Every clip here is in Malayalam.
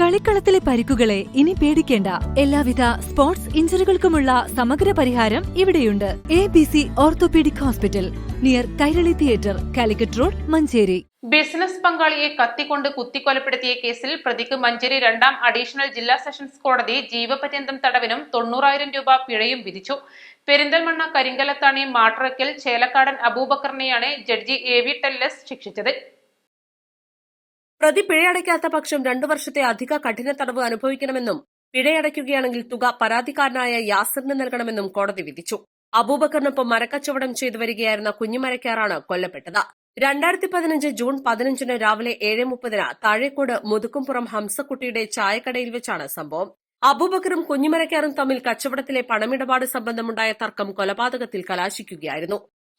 കളിക്കളത്തിലെ പരിക്കുകളെ ഇനി പേടിക്കേണ്ട. എല്ലാവിധ സ്പോർട്സ് ഇഞ്ചറികൾക്കുമുള്ള സമഗ്ര പരിഹാരം ഇവിടെയുണ്ട്. A B C orthopaedic hospital near Kairali theatre Calicut road Manjeri. Business പങ്കാളിയെ കത്തിക്കൊണ്ട് കുത്തിക്കൊലപ്പെടുത്തിയ കേസിൽ പ്രതിക്ക് മഞ്ചേരി രണ്ടാം അഡീഷണൽ ജില്ലാ സെഷൻസ് കോടതി ജീവപര്യന്തം തടവിനും തൊണ്ണൂറായിരം രൂപ പിഴയും വിധിച്ചു. പെരിന്തൽമണ്ണ കരിങ്കലത്താണി മാട്രക്കൽ ചേലക്കാടൻ അബൂബക്കറിനെയാണ് ജഡ്ജി എ വി ടെല്ലസ് ശിക്ഷിച്ചത്. പ്രതി പിഴയടയ്ക്കാത്ത പക്ഷം രണ്ടു വർഷത്തെ അധിക കഠിന തടവ് അനുഭവിക്കണമെന്നും പിഴയടയ്ക്കുകയാണെങ്കിൽ തുക പരാതിക്കാരനായ യാസറിന് നൽകണമെന്നും കോടതി വിധിച്ചു. അബൂബക്കറിനൊപ്പം മരക്കച്ചവടം ചെയ്തു വരികയായിരുന്ന കുഞ്ഞുമരക്കാറാണ് കൊല്ലപ്പെട്ടത്. രണ്ടായിരത്തി പതിനഞ്ച് ജൂൺ പതിനഞ്ചിന് രാവിലെ ഏഴ് മുപ്പതിന് താഴേക്കോട് മുതുക്കുംപുറം ഹംസക്കുട്ടിയുടെ ചായക്കടയിൽ വെച്ചാണ് സംഭവം. അബൂബക്കറും കുഞ്ഞുമരക്കാറും തമ്മിൽ കച്ചവടത്തിലെ പണമിടപാട് സംബന്ധമുണ്ടായ തർക്കം കൊലപാതകത്തിൽ കലാശിക്കുകയായിരുന്നു.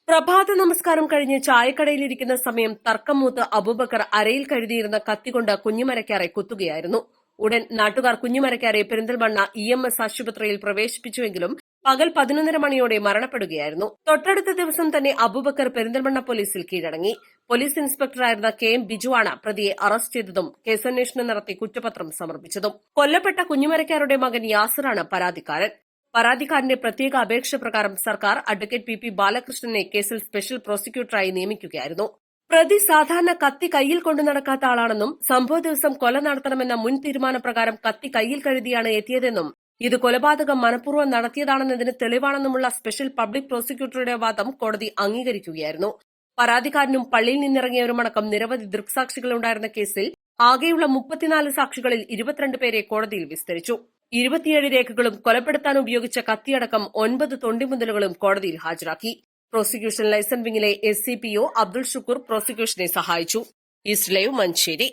പ്രഭാത നമസ്കാരം കഴിഞ്ഞ് ചായക്കടയിലിരിക്കുന്ന സമയം തർക്കം മൂത്ത് അബൂബക്കർ അരയിൽ കരുതിയിരുന്ന കത്തികൊണ്ട് കുഞ്ഞുമരക്കാരെ കുത്തുകയായിരുന്നു. ഉടൻ നാട്ടുകാർ കുഞ്ഞുമരക്കാരെ പെരിന്തൽമണ്ണ ഇ എം എസ് ആശുപത്രിയിൽ പ്രവേശിപ്പിച്ചുവെങ്കിലും പകൽ പതിനൊന്നര മണിയോടെ മരണപ്പെടുകയായിരുന്നു. തൊട്ടടുത്ത ദിവസം തന്നെ അബൂബക്കർ പെരിന്തൽമണ്ണ പോലീസിൽ കീഴടങ്ങി. പോലീസ് ഇൻസ്പെക്ടറായിരുന്ന കെ എം ബിജുവാണ് പ്രതിയെ അറസ്റ്റ് ചെയ്തതും കേസന്വേഷണം നടത്തി കുറ്റപത്രം സമർപ്പിച്ചതും. കൊല്ലപ്പെട്ട കുഞ്ഞുമരക്കാരുടെ മകൻ യാസറാണ് പരാതിക്കാരൻ. പരാതിക്കാരന്റെ പ്രത്യേക അപേക്ഷ പ്രകാരം സർക്കാർ അഡ്വക്കേറ്റ് പി പി ബാലകൃഷ്ണനെ കേസിൽ സ്പെഷ്യൽ പ്രോസിക്യൂട്ടറായി നിയമിക്കുകയായിരുന്നു. പ്രതി സാധാരണ കത്തി കയ്യിൽ കൊണ്ടു നടക്കാത്ത ആളാണെന്നും സംഭവ ദിവസം കൊല നടത്തണമെന്ന മുൻ തീരുമാനപ്രകാരം കത്തി കയ്യിൽ കരുതിയാണ് എത്തിയതെന്നും ഇത് കൊലപാതകം മനഃപൂർവം നടത്തിയതാണെന്നതിന് തെളിവാണെന്നുമുള്ള സ്പെഷ്യൽ പബ്ലിക് പ്രോസിക്യൂട്ടറുടെ വാദം കോടതി അംഗീകരിക്കുകയായിരുന്നു. പരാതിക്കാരനും പള്ളിയിൽ നിന്നിറങ്ങിയവരുമടക്കം നിരവധി ദൃക്സാക്ഷികളുണ്ടായിരുന്ന കേസിൽ ആകെയുള്ള മുപ്പത്തിനാല് സാക്ഷികളിൽ ഇരുപത്തിരണ്ട് പേരെ കോടതിയിൽ വിസ്തരിച്ചു. ഇരുപത്തിയേഴ് രേഖകളും കൊലപ്പെടുത്താൻ ഉപയോഗിച്ച കത്തിയടക്കം ഒൻപത് തൊണ്ടിമുതലുകളും കോടതിയിൽ ഹാജരാക്കി. Prosecution liaison വിംഗിലെ S C P O Abdul Shukkur പ്രോസിക്യൂഷനെ സഹായിച്ചു. ഈസ്റ്റ് മഞ്ചേരി.